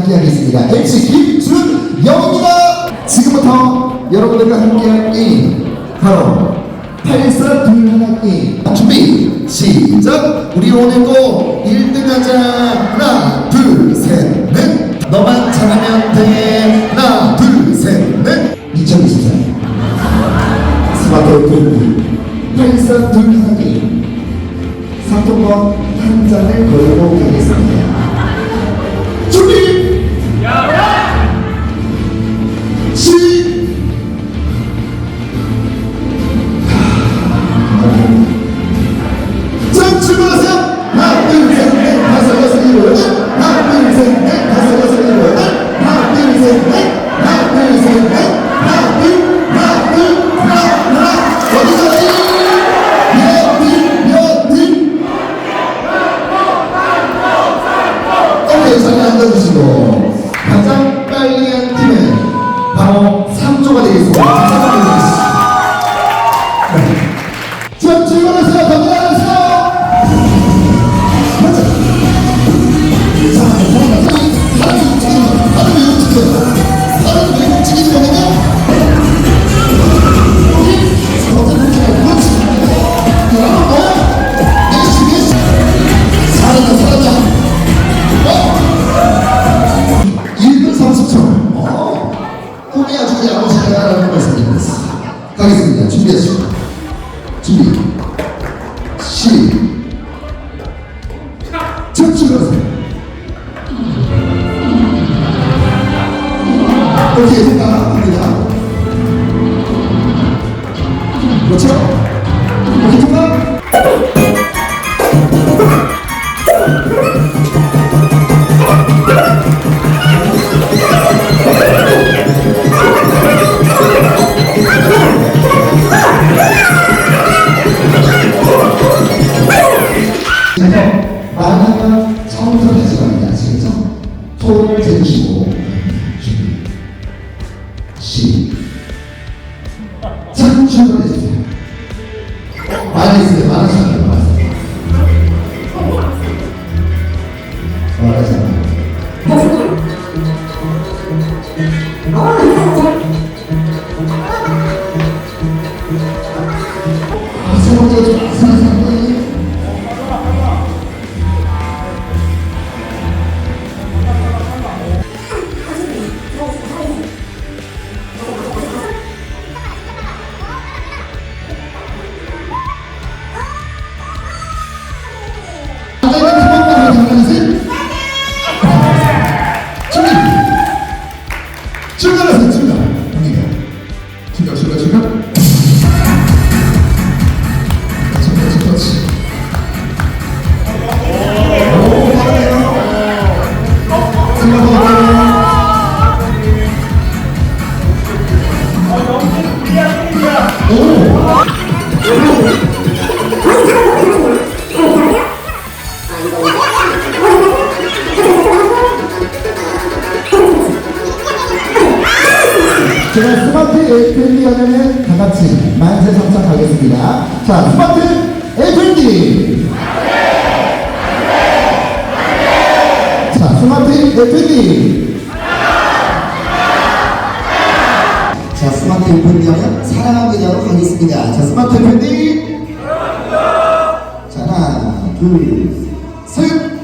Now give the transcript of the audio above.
함께하겠습니다. MC 김준 영입니다. 지금부터 여러분들과 함께할 게임 바로 8사 둘하나 게임. 준비 시작. 우리 오늘도 1등하자. 하나 둘셋넷. 너만 잘하면 돼. 하나 둘셋넷. 2024 스마트 브랜드 8사 둘하나 게임. 상품권 한 잔을 걸고 가겠습니다. 아주 야무지다라는 말씀드리겠습니다. 가겠습니다. 준비하시죠. 준비 시 집중하세요 오케이 생각합니다 처음부터 다시가는 게 아시겠죠? 손을 재주시고. 준비 시작. 출발해주세요. 말했어요. 말하셨어요 제가 스마트 FND 하면은 다 같이 만세 삼창 가겠습니다. 자, 스마트! 자, 스마트 FND! 자, 스마트 FND 하면 사랑합니다로 가겠습니다. 자, 스마트 FND! 자, 하나, 둘, 셋!